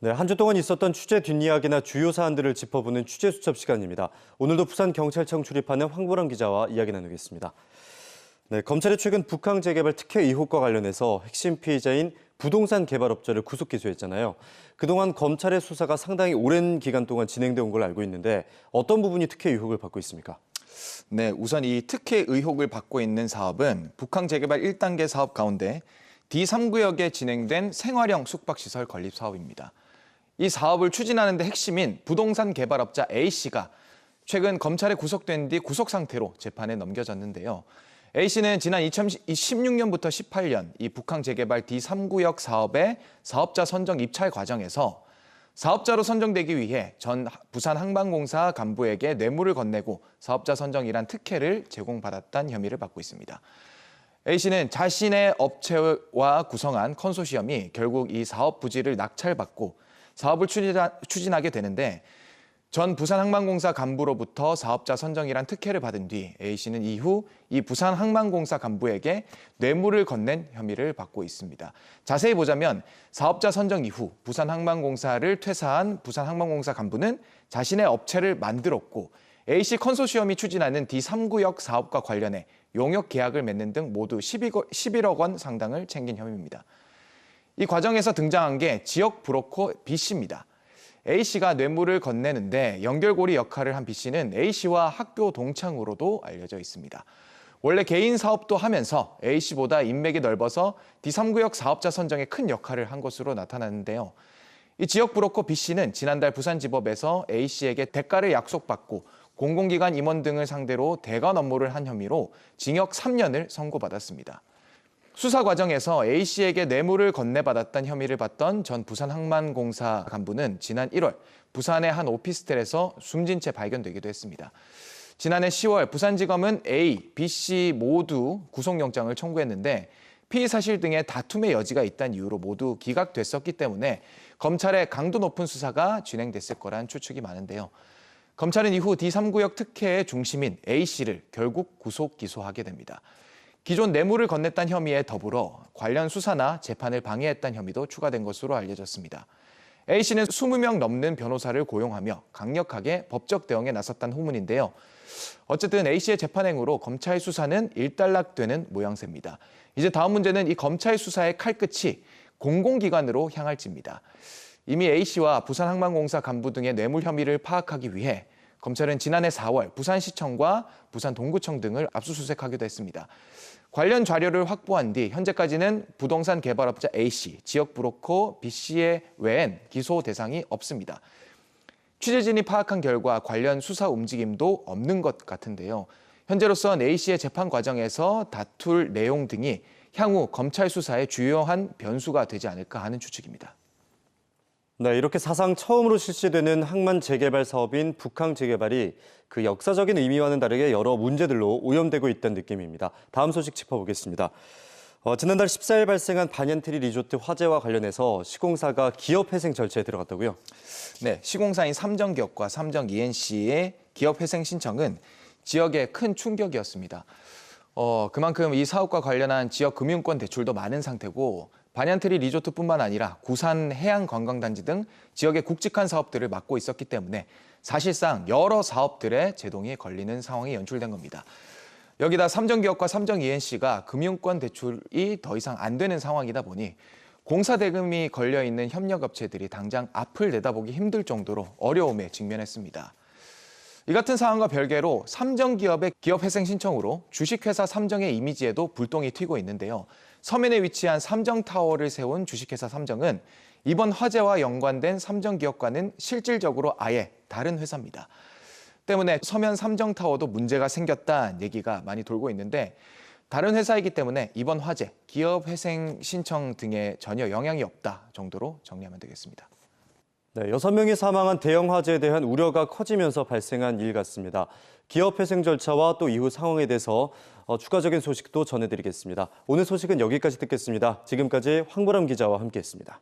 네, 한 주 동안 있었던 취재 뒷이야기나 주요 사안들을 짚어보는 취재 수첩 시간입니다. 오늘도 부산 경찰청 출입하는 황보람 기자와 이야기 나누겠습니다. 네, 검찰이 최근 북한 재개발 특혜 의혹과 관련해서 핵심 피의자인 부동산 개발업자를 구속 기소했잖아요. 그동안 검찰의 수사가 상당히 오랜 기간 동안 진행돼 온 걸 알고 있는데 어떤 부분이 특혜 의혹을 받고 있습니까? 네, 우선 이 특혜 의혹을 받고 있는 사업은 북한 재개발 1단계 사업 가운데 D3구역에 진행된 생활형 숙박시설 건립 사업입니다. 이 사업을 추진하는 데 핵심인 부동산 개발업자 A씨가 최근 검찰에 구속된 뒤 구속 상태로 재판에 넘겨졌는데요. A씨는 지난 2016년부터 18년 이 북한 재개발 D3구역 사업의 사업자 선정 입찰 과정에서 사업자로 선정되기 위해 전 부산 항만공사 간부에게 뇌물을 건네고 사업자 선정이란 특혜를 제공받았다는 혐의를 받고 있습니다. A씨는 자신의 업체와 구성한 컨소시엄이 결국 이 사업 부지를 낙찰받고 사업을 추진하, 게 되는데 전 부산항만공사 간부로부터 사업자 선정이란 특혜를 받은 뒤 A씨는 이후 이 부산항만공사 간부에게 뇌물을 건넨 혐의를 받고 있습니다. 자세히 보자면 사업자 선정 이후 부산항만공사를 퇴사한 부산항만공사 간부는 자신의 업체를 만들었고 A씨 컨소시엄이 추진하는 D3구역 사업과 관련해 용역 계약을 맺는 등 모두 12억, 11억 원 상당을 챙긴 혐의입니다. 이 과정에서 등장한 게 지역 브로커 B씨입니다. A씨가 뇌물을 건네는데 연결고리 역할을 한 B씨는 A씨와 학교 동창으로도 알려져 있습니다. 원래 개인 사업도 하면서 A씨보다 인맥이 넓어서 D3구역 사업자 선정에 큰 역할을 한 것으로 나타났는데요. 이 지역 브로커 B씨는 지난달 부산지법에서 A씨에게 대가를 약속받고 공공기관 임원 등을 상대로 대관 업무를 한 혐의로 징역 3년을 선고받았습니다. 수사 과정에서 A씨에게 뇌물을 건네받았던 혐의를 받던 전 부산항만공사 간부는 지난 1월 부산의 한 오피스텔에서 숨진 채 발견되기도 했습니다. 지난해 10월 부산지검은 A, B씨 모두 구속영장을 청구했는데 피의 사실 등의 다툼의 여지가 있다는 이유로 모두 기각됐었기 때문에 검찰의 강도 높은 수사가 진행됐을 거란 추측이 많은데요. 검찰은 이후 D3구역 특혜의 중심인 A씨를 결국 구속 기소하게 됩니다. 기존 뇌물을 건넸다는 혐의에 더불어 관련 수사나 재판을 방해했다는 혐의도 추가된 것으로 알려졌습니다. A씨는 20명 넘는 변호사를 고용하며 강력하게 법적 대응에 나섰다는 후문인데요. 어쨌든 A씨의 재판행으로 검찰 수사는 일단락되는 모양새입니다. 이제 다음 문제는 이 검찰 수사의 칼끝이 공공기관으로 향할지입니다. 이미 A씨와 부산항만공사 간부 등의 뇌물 혐의를 파악하기 위해 검찰은 지난해 4월 부산시청과 부산동구청 등을 압수수색하기도 했습니다. 관련 자료를 확보한 뒤 현재까지는 부동산 개발업자 A씨, 지역 브로커 B씨의 외엔 기소 대상이 없습니다. 취재진이 파악한 결과 관련 수사 움직임도 없는 것 같은데요. 현재로선 A씨의 재판 과정에서 다툴 내용 등이 향후 검찰 수사의 주요한 변수가 되지 않을까 하는 추측입니다. 네, 이렇게 사상 처음으로 실시되는 항만 재개발 사업인 북항 재개발이 그 역사적인 의미와는 다르게 여러 문제들로 오염되고 있다는 느낌입니다. 다음 소식 짚어보겠습니다. 어, 지난달 14일 발생한 반얀트리 리조트 화재와 관련해서 시공사가 기업회생 절차에 들어갔다고요? 네, 시공사인 삼정기업과 삼정 ENC의 기업회생 신청은 지역에 큰 충격이었습니다. 어, 그만큼 이 사업과 관련한 지역 금융권 대출도 많은 상태고 반얀트리 리조트뿐만 아니라 구산 해양관광단지 등 지역의 굵직한 사업들을 맡고 있었기 때문에 사실상 여러 사업들의 제동이 걸리는 상황이 연출된 겁니다. 여기다 삼정기업과 삼정 ENC가 금융권 대출이 더 이상 안 되는 상황이다 보니 공사 대금이 걸려 있는 협력업체들이 당장 앞을 내다보기 힘들 정도로 어려움에 직면했습니다. 이 같은 상황과 별개로 삼정기업의 기업회생 신청으로 주식회사 삼정의 이미지에도 불똥이 튀고 있는데요. 서면에 위치한 삼정타워를 세운 주식회사 삼정은 이번 화재와 연관된 삼정기업과는 실질적으로 아예 다른 회사입니다. 때문에 서면 삼정타워도 문제가 생겼다는 얘기가 많이 돌고 있는데 다른 회사이기 때문에 이번 화재, 기업회생 신청 등에 전혀 영향이 없다 정도로 정리하면 되겠습니다. 네, 6명이 사망한 대형 화재에 대한 우려가 커지면서 발생한 일 같습니다. 기업 회생 절차와 또 이후 상황에 대해서 어, 추가적인 소식도 전해드리겠습니다. 오늘 소식은 여기까지 듣겠습니다. 지금까지 황보람 기자와 함께했습니다.